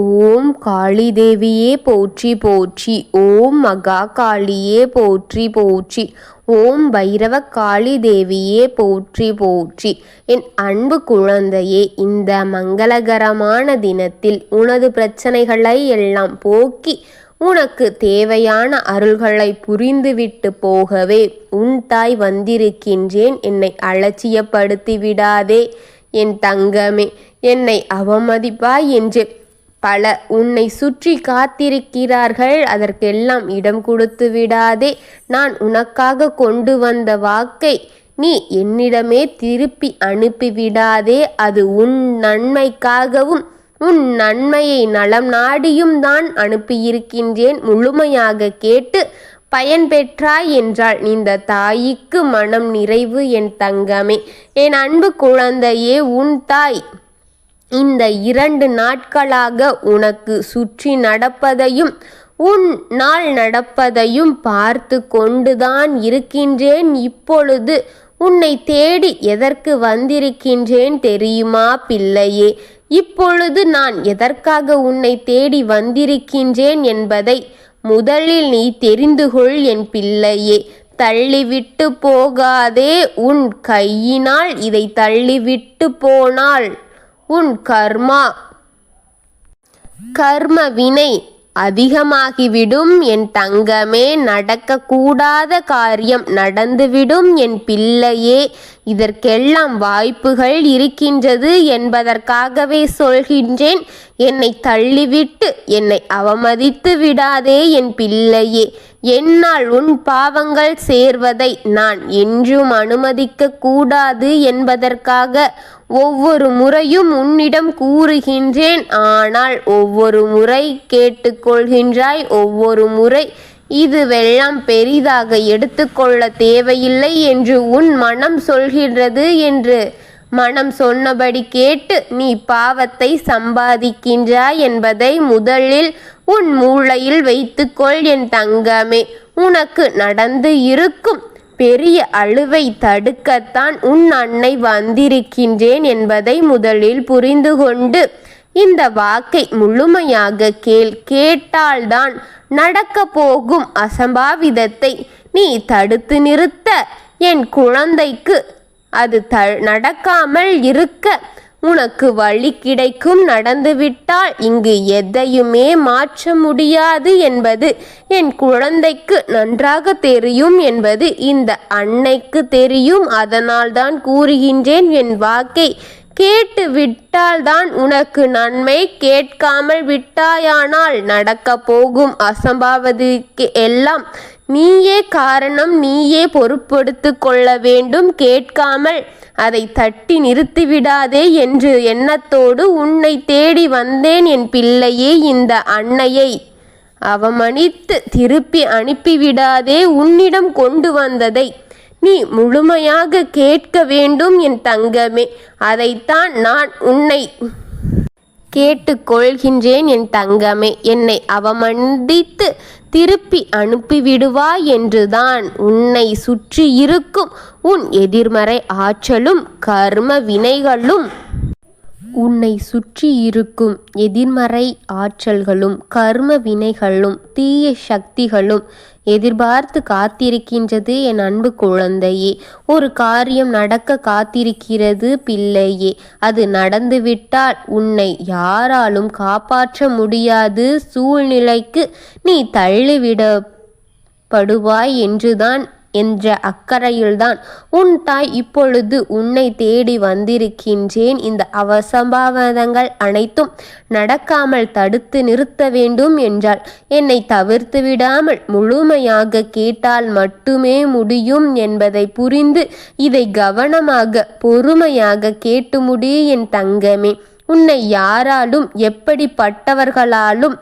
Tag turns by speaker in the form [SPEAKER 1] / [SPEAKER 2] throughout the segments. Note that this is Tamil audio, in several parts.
[SPEAKER 1] ஓம் காளி தேவியே போற்றி போற்றி ஓம் மகா காளியே போற்றி போற்றி ஓம் பைரவ காளி தேவியே போற்றி போற்றி. என் அன்பு குழந்தையே இந்த மங்களகரமான தினத்தில் உனது பிரச்சனைகளை எல்லாம் போக்கி உனக்கு தேவையான அருள்களை புரிந்துவிட்டு போகவே உன் தாய் வந்திருக்கின்றேன். என்னை அலட்சியப்படுத்தி விடாதே என் தங்கமே என்னை அவமதிப்பாய் என்று பல உன்னை சுற்றி காத்திருக்கிறார்கள். அதற்கெல்லாம் இடம் கொடுத்து விடாதே. நான் உனக்காக கொண்டு வந்த வாக்கை நீ என்னிடமே திருப்பி அனுப்பிவிடாதே அது உன் நன்மைக்காகவும் உன் நன்மையை நலம் நாடியும் தான் அனுப்பியிருக்கின்றேன். முழுமையாக கேட்டு பயன் பெற்றாய் என்றால் இந்த தாய்க்கு மனம் நிறைவு என் தங்கமே. என் அன்பு குழந்தையே உன் தாய் இந்த இரண்டு நாட்களாக உனக்கு சுற்றி நடப்பதையும் உன் நாள் நடப்பதையும் பார்த்து கொண்டுதான் இருக்கின்றேன். இப்பொழுது உன்னை தேடி எதற்கு வந்திருக்கின்றேன் தெரியுமா பிள்ளையே? இப்பொழுது நான் எதற்காக உன்னை தேடி வந்திருக்கின்றேன் என்பதை முதலில் நீ தெரிந்து கொள் என் பிள்ளையே. தள்ளிவிட்டு போகாதே உன் கையினால் இதை தள்ளிவிட்டு போனால். உன் கர்மா. கர்ம வினை அதிகமாகிவிடும். என் தங்கமே நடக்கக்கூடாத காரியம் நடந்துவிடும். என் பிள்ளையே இதற்கெல்லாம் வாய்ப்புகள் இருக்கின்றது என்பதற்காகவே சொல்கின்றேன். என்னை தள்ளிவிட்டு என்னை அவமதித்து விடாதே என் பிள்ளையே. என்னால் உன் பாவங்கள் சேர்வதை நான் என்றும் அனுமதிக்க கூடாது என்பதற்காக ஒவ்வொரு முறையும் உன்னிடம் கூறுகின்றேன். ஆனால் ஒவ்வொரு முறை கேட்டுக்கொள்கின்றாய். ஒவ்வொரு முறை இதுவெல்லாம் பெரிதாக எடுத்துக்கொள்ள தேவையில்லை என்று உன் மனம் சொல்கின்றது என்று மனம் சொன்னபடி கேட்டு நீ பாவத்தை சம்பாதிக்கின்றாய் என்பதை முதலில் உன் மூளையில் வைத்துக்கொள் என் தங்கமே. உனக்கு நடந்து இருக்கும் பெரிய அழுவை தடுக்கத்தான் உன் அன்னை வந்திருக்கின்றேன் என்பதை முதலில் புரிந்து கொண்டு இந்த வாக்கை முழுமையாக கேள். கேட்டால்தான் நடக்க போகும் அசம்பாவிதத்தை நீ தடுத்து நிறுத்த. என் குழந்தைக்கு அது த நடக்காமல் இருக்க. உனக்கு வழி கிடைக்கும் நடந்துவிட்டால் இங்கு எதையுமே மாற்ற முடியாது என்பது என் குழந்தைக்கு நன்றாக தெரியும் என்பது இந்த அன்னைக்கு தெரியும். அதனால்தான் கூறுகின்றேன் என் வாக்கை கேட்டு விட்டால்தான் உனக்கு நன்மை. கேட்காமல் விட்டாயானால் நடக்க போகும் அசம்பாவதிக்கு எல்லாம் நீயே காரணம் நீயே பொறுப்படுத்து கொள்ள வேண்டும். கேட்காமல் அதை தட்டி நிறுத்திவிடாதே என்று எண்ணத்தோடு உன்னை தேடி வந்தேன் என் பிள்ளையே இந்த அன்னையை. அவமணித்து திருப்பி அனுப்பிவிடாதே உன்னிடம் கொண்டு வந்ததை. நீ முழுமையாக கேட்க வேண்டும் என் தங்கமே அதைத்தான் நான் உன்னை கேட்டுக்கொள்கின்றேன் என் தங்கமே. என்னை அவமந்தித்து திருப்பி அனுப்பிவிடுவாய் என்றுதான் உன்னை சுற்றி இருக்கும். உன் எதிர்மறை ஆற்றலும் கர்ம வினைகளும் உன்னை சுற்றி இருக்கும் எதிர்மறை ஆற்றல்களும் கர்ம வினைகளும் தீய சக்திகளும் எதிர்பார்த்து காத்திருக்கின்றது என் அன்பு குழந்தையே. ஒரு காரியம் நடக்க காத்திருக்கிறது பிள்ளையே. அது நடந்துவிட்டால் உன்னை யாராலும் காப்பாற்ற முடியாது. சூழ்நிலைக்கு நீ தள்ளிவிடப்படுவாய் என்றுதான் என்ற அக்கறையில்தான் உன் தாய் இப்பொழுது உன்னை தேடி வந்திருக்கின்றேன். இந்த அவசம்பாவதங்கள் அனைத்தும் நடக்காமல் தடுத்து நிறுத்த வேண்டும் என்றால் என்னை தவிர்த்து விடாமல் முழுமையாக கேட்டால் மட்டுமே முடியும் என்பதை புரிந்து இதை கவனமாக பொறுமையாக கேட்டு முடி என் தங்கமே. உன்னை யாராலும் எப்படிப்பட்டவர்களாலும்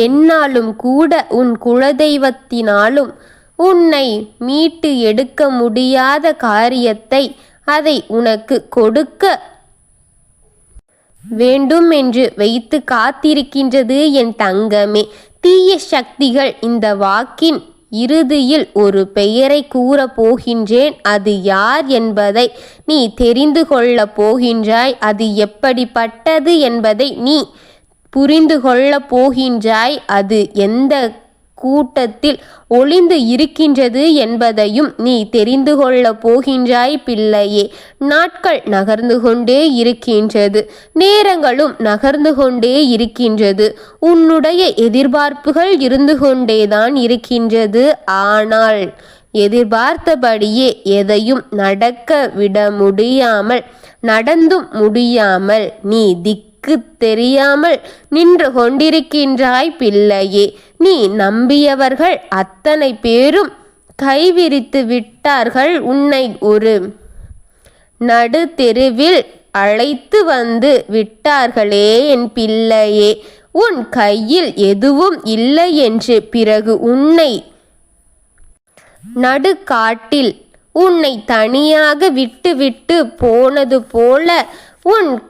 [SPEAKER 1] என்னாலும் கூட உன் குலதெய்வத்தினாலும் உன்னை மீட்டு எடுக்க முடியாத காரியத்தை அதை உனக்கு கொடுக்க வேண்டும் என்று வைத்து காத்திருக்கின்றது என் தங்கமே. தீய சக்திகள் இந்த வாக்கின் இறுதியில் ஒரு பெயரை கூறப் போகின்றேன். அது யார் என்பதை நீ தெரிந்து கொள்ளப் போகின்றாய். அது எப்படிப்பட்டது என்பதை நீ புரிந்து கொள்ளப் போகின்றாய். அது எந்த கூட்டத்தில் ஒளிந்து இருக்கின்றது என்பதையும் நீ தெரிந்து கொள்ளப் போகின்றாய் பிள்ளையே. நாட்கள் நகர்ந்து கொண்டே இருக்கின்றது. நேரங்களும் நகர்ந்து கொண்டே இருக்கின்றது. உன்னுடைய எதிர்பார்ப்புகள் இருந்து கொண்டேதான் இருக்கின்றது. ஆனால் எதிர்பார்த்தபடியே எதையும் நடக்க விட முடியாமல் நடந்தும் முடியாமல் நீ திக்கு தெரியாமல் நின்று கொண்டிருக்கின்றாய் பிள்ளையே. நீ நம்பியவர்கள் அத்தனை பேரும் கைவிரித்து விட்டார்கள் உன்னை ஒரு நடு தெருவில் அழைத்து வந்து விட்டார்களே என் பிள்ளையே. உன் கையில் எதுவும் இல்லை என்று பிறகு உன்னை நடுக்காட்டில் உன்னை தனியாக விட்டுவிட்டு போனது போல உன்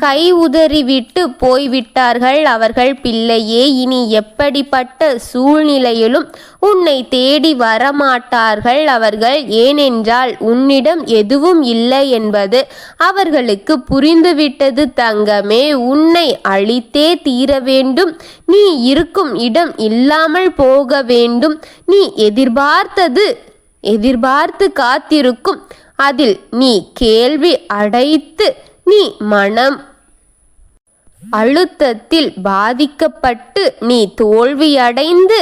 [SPEAKER 1] கை உதறிவிட்டு போய்விட்டார்கள் அவர்கள் பிள்ளையே இனி எப்படிப்பட்ட சூழ்நிலையிலும் உன்னை தேடி வரமாட்டார்கள் அவர்கள். ஏனென்றால் உன்னிடம் எதுவும் இல்லை என்பது அவர்களுக்கு புரிந்துவிட்டது தங்கமே. உன்னை அழித்தே தீர வேண்டும். நீ இருக்கும் இடம் இல்லாமல் போக வேண்டும். நீ எதிர்பார்த்தது எதிர்பார்த்து காத்திருக்கும். அதில் நீ கேள்வி அடைத்து நீ மனம் அழுத்தத்தில் பாதிக்கப்பட்டு நீ தோல்வியடைந்து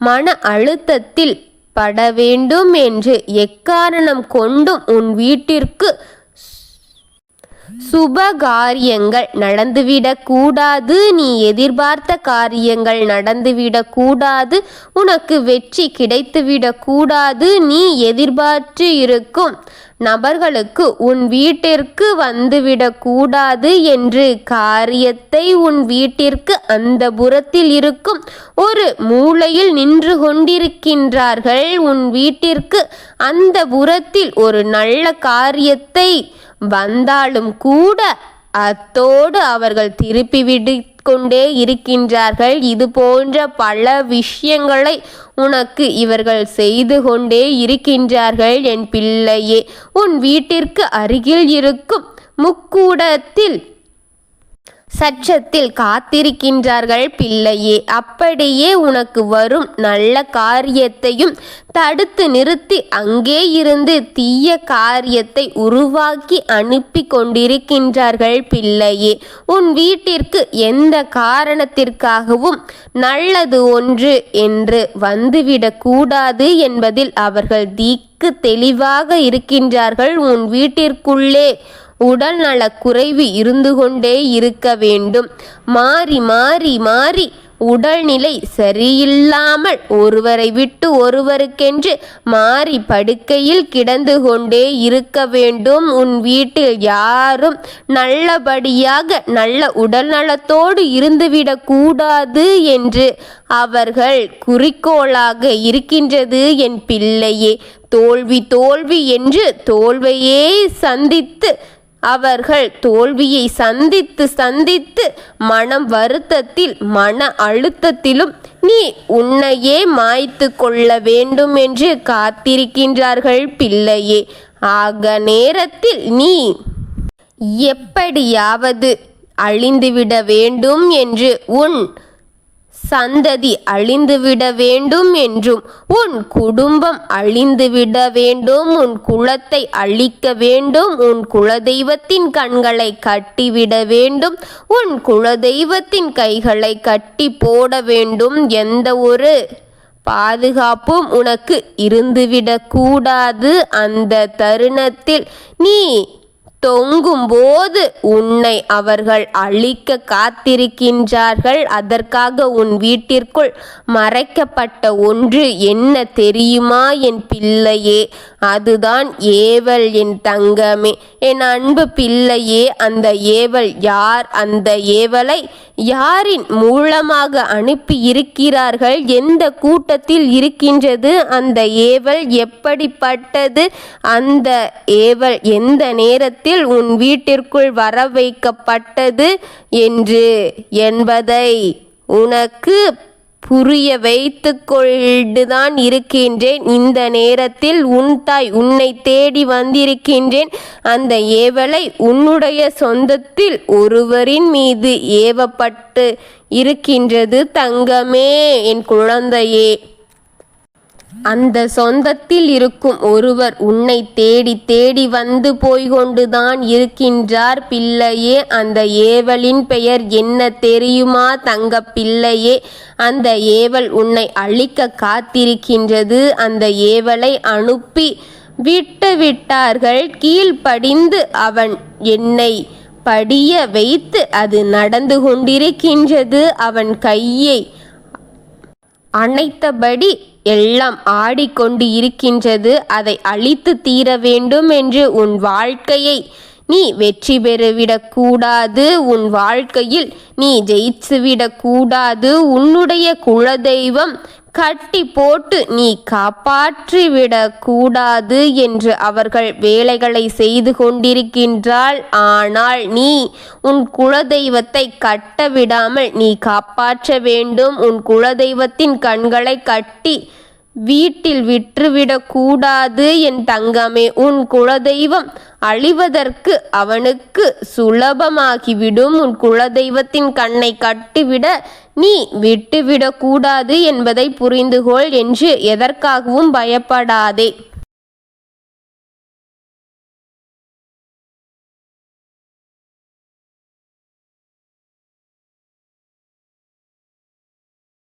[SPEAKER 1] மன அழுத்தத்தில் பட வேண்டும் என்று எக்காரணம் கொண்டும் உன் வீட்டிற்கு சுப காரியங்கள் நடந்துவிடக் கூடாது. நீ எதிர்பார்த்த காரியங்கள் நடந்துவிடக் கூடாது. உனக்கு வெற்றி கிடைத்துவிடக் கூடாது. நீ எதிர்பார்த்து இருக்கும் நபர்களுக்கு உன் வீட்டிற்கு வந்துவிடக் கூடாது என்று காரியத்தை உன் வீட்டிற்கு அந்த புறத்தில் இருக்கும் ஒரு மூலையில் நின்று கொண்டிருக்கின்றார்கள். உன் வீட்டிற்கு அந்த புறத்தில் ஒரு நல்ல காரியத்தை வந்தாலும் கூட அத்தோடு அவர்கள் திருப்பி விடு கொண்டே இருக்கின்றார்கள். இது போன்ற பல விஷயங்களை உனக்கு இவர்கள் செய்து கொண்டே இருக்கின்றார்கள். என் பிள்ளையே உன் வீட்டிற்கு அருகில் இருக்கும் முக்கூடத்தில் சச்சத்தில் காத்திருக்கின்றார்கள் பிள்ளையே அப்படியே உனக்கு வரும் நல்ல காரியத்தையும் தடுத்து நிறுத்தி அங்கே இருந்து தீய காரியத்தை உருவாக்கி அனுப்பி கொண்டிருக்கின்றார்கள் பிள்ளையே. உன் வீட்டிற்கு எந்த காரணத்திற்காகவும் நல்லது ஒன்று என்று வந்துவிடக்கூடாது என்பதில் அவர்கள் தீக்கு தெளிவாக இருக்கின்றார்கள். உன் வீட்டிற்குள்ளே உடல் குறைவு இருந்து கொண்டே இருக்க வேண்டும். மாறி மாறி மாறி உடல்நிலை சரியில்லாமல் ஒருவரை விட்டு ஒருவருக்கென்று மாறி படுக்கையில் கிடந்து கொண்டே இருக்க வேண்டும். உன் வீட்டில் யாரும் நல்லபடியாக நல்ல உடல்நலத்தோடு இருந்துவிடக் கூடாது என்று அவர்கள் குறிக்கோளாக இருக்கின்றது. என் பிள்ளையே தோல்வி தோல்வி என்று தோல்வையே சந்தித்து அவர்கள் தோல்வியை சந்தித்து சந்தித்து மனம் வருத்தத்தில் மன அழுத்தத்திலும் நீ உன்னையே மாய்த்து கொள்ள வேண்டும் என்று காத்திருக்கின்றார்கள் பிள்ளையே ஆக நேரத்தில் நீ எப்படியாவது அழிந்துவிட வேண்டும் என்று உன் சந்ததி அழிந்துவிட வேண்டும் என்றும் உன் குடும்பம் அழிந்துவிட வேண்டும் உன் குலத்தை அழிக்க வேண்டும் உன் குலதெய்வத்தின் கண்களை கட்டிவிட வேண்டும் உன் குலதெய்வத்தின் கைகளை கட்டி போட வேண்டும் எந்த ஒரு பாதுகாப்பும் உனக்கு இருந்துவிடக்கூடாது. அந்த தருணத்தில் நீ தொங்கும்போது உன்னை அவர்கள் அழிக்க காத்திருக்கின்றார்கள். அதற்காக உன் வீட்டிற்குள் மறைக்கப்பட்ட ஒன்று என்ன தெரியுமா என் பிள்ளையே? அதுதான் ஏவல் என் தங்கமே. என் அன்பு பிள்ளையே அந்த ஏவல் யார்? அந்த ஏவலை யாரின் மூலமாக அனுப்பி இருக்கிறார்கள் எந்த கூட்டத்தில் இருக்கின்றது? அந்த ஏவல் எப்படிப்பட்டது? அந்த ஏவல் எந்த நேரத்தில் உன் வீட்டிற்குள் வர வைக்கப்பட்டது என்று என்பதை உனக்கு புரிய வைத்து கொண்டுதான் இருக்கின்றேன். இந்த நேரத்தில் உன் தாய் உன்னை தேடி வந்திருக்கின்றேன். அந்த ஏவலை உன்னுடைய சொந்தத்தில் ஒருவரின் மீது ஏவப்பட்டு இருக்கின்றது தங்கமே என் குழந்தையே. அந்த சொந்தத்தில் இருக்கும் ஒருவர் உன்னை தேடி தேடி வந்து போய்கொண்டுதான் இருக்கின்றார். பிள்ளையே அந்த ஏவலின் பெயர் என்ன தெரியுமா? தங்க பிள்ளையே அந்த ஏவல் உன்னை அழிக்க காத்திருக்கின்றது. அந்த ஏவலை அனுப்பி விட்டு விட்டார்கள். கீழ்ப்படிந்து அவன் என்னை படிய வைத்து அது நடந்து கொண்டிருக்கின்றது. அவன் கையை அணைத்தபடி எல்லாம் ஆடிக்கொண்டு இருக்கின்றது. அதை அழித்து தீர வேண்டும் என்று உன் வாழ்க்கையை நீ வெற்றி பெறுவிடக்கூடாது உன் வாழ்க்கையில் நீ ஜெயிச்சுவிடக்கூடாது உன்னுடைய குலதெய்வம் கட்டி போட்டு நீ காப்பாற்றிவிடக் கூடாது என்று அவர்கள் வேலைகளை செய்து கொண்டிருக்கின்றாள். ஆனால் நீ உன் குலதெய்வத்தை கட்ட விடாமல் நீ காப்பாற்ற வேண்டும். உன் குலதெய்வத்தின் கண்களை கட்டி வீட்டில் விற்றுவிடக்கூடாது என் தங்கமே உன் குலதெய்வம் அழிவதற்கு அவனுக்கு சுலபமாகிவிடும். உன் குலதெய்வத்தின் கண்ணை கட்டிவிட நீ விட்டுவிடக்கூடாது என்பதை புரிந்துகொள் என்று எதற்காகவும் பயப்படாதே.